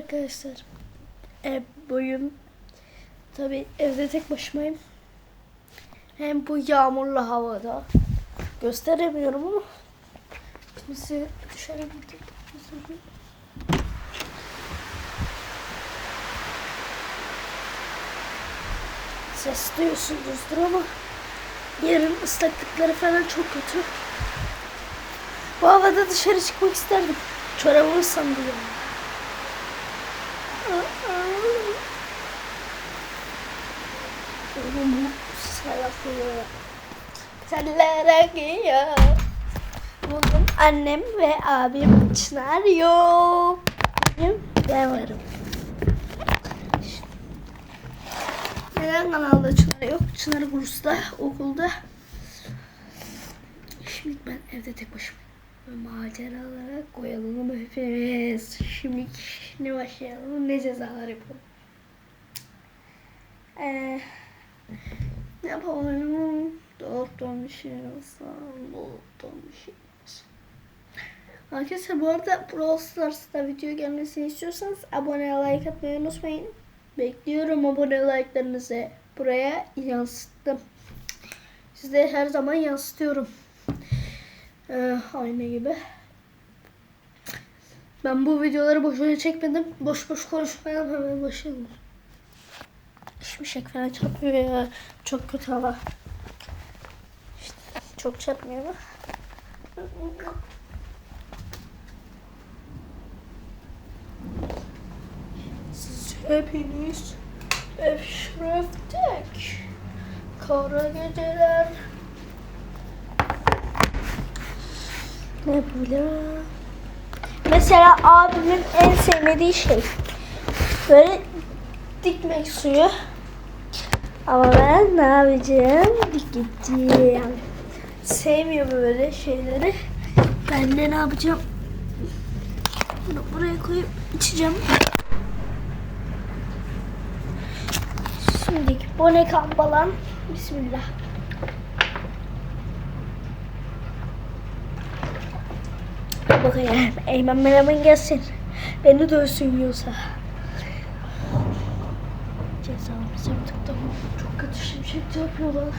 arkadaşlar. E, bugün tabi evde tek başımayım. Hem bu yağmurlu havada. Gösteremiyorum ama. Size dışarı gidip. Ses duyuyorsunuzdur ama yerin ıslaklıkları falan çok kötü. Bu havada dışarı çıkmak isterdim. Çorabımı sandım. Tellere giyiyor. Bugün annem ve abim Çınar yok. Bugün ben varım. Neden kanalda Çınar yok? Çınar kursta, okulda. Şimdi ben evde tek başıma. Maceralara koyalım hepimiz. Şimdi ne başlayalım ne cezalar yapalım. Ee, ne yapalım? Dolaptan bir şey alsam, dolaptan bir şey alsam. Arkadaşlar bu arada Brawl Stars'ta video gelmesini istiyorsanız abone like atmayı unutmayın. Bekliyorum abone like'larınızı. Buraya yansıttım. Size her zaman yansıtıyorum. Ee, aynı gibi. Ben bu videoları boşuna çekmedim. Boş boş konuşmaya hemen başladım. Şimşek falan çarpıyor ya. Çok kötü hava. İşte çok çarpmıyor ama. Siz hepiniz Eşref'tek Kara geceler Ne yapabilirim? Mesela abimin en sevmediği şey böyle dikmek suyu. Ama ben ne yapacağım? Dikeceğim. Sevmiyor böyle şeyleri. Ben de ne yapacağım? Bunu buraya koyup içeceğim. Şimdiki bonek ambalan. Bismillah. Bakayım. Eymen Menemen gelsin. Beni dövsün yiyorsa. Cezamızı yaptık tamam. Kötü şimşek yapıyorlar.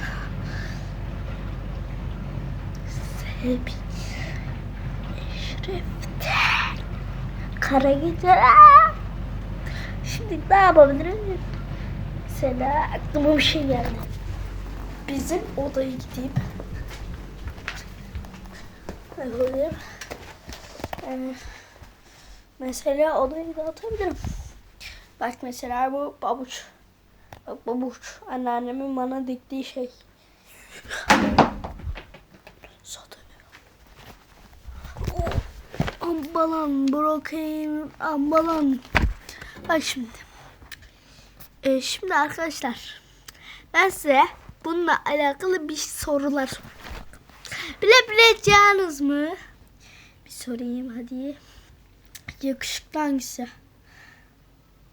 Sebi. Eşref'te. Kara geceler. Şimdi ne yapabilirim? Mesela aklıma bir şey geldi. Bizim odaya gideyim. Ne yapabilirim? Ee, mesela odayı dağıtabilirim. Bak mesela bu babuç. Bak babuç. Anneannemin bana diktiği şey. Oh, ambalan, brokeyim, ambalan. Bak şimdi. Ee, şimdi arkadaşlar. Ben size bununla alakalı bir sorular soracağım. Bilebileceğiniz mı? Bir sorayım hadi. Yakışıklı hangisi?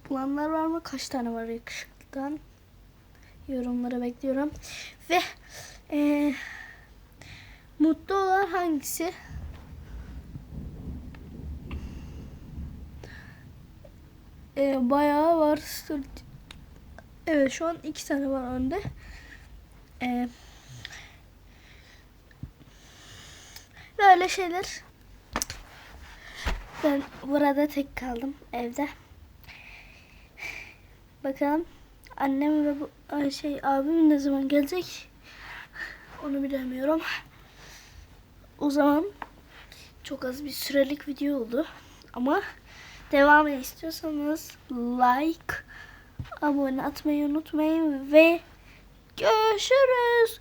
Bulanlar var mı? Kaç tane var yakışıklıdan? Yorumları bekliyorum. Ve eee mutlu olan hangisi? Eee bayağı var. Evet şu an iki tane var önde. Eee böyle şeyler. Ben burada tek kaldım evde. Bakalım annem ve bu şey abim ne zaman gelecek? Onu bilemiyorum. O zaman çok az bir sürelik video oldu. Ama devamını istiyorsanız like, abone atmayı unutmayın ve görüşürüz.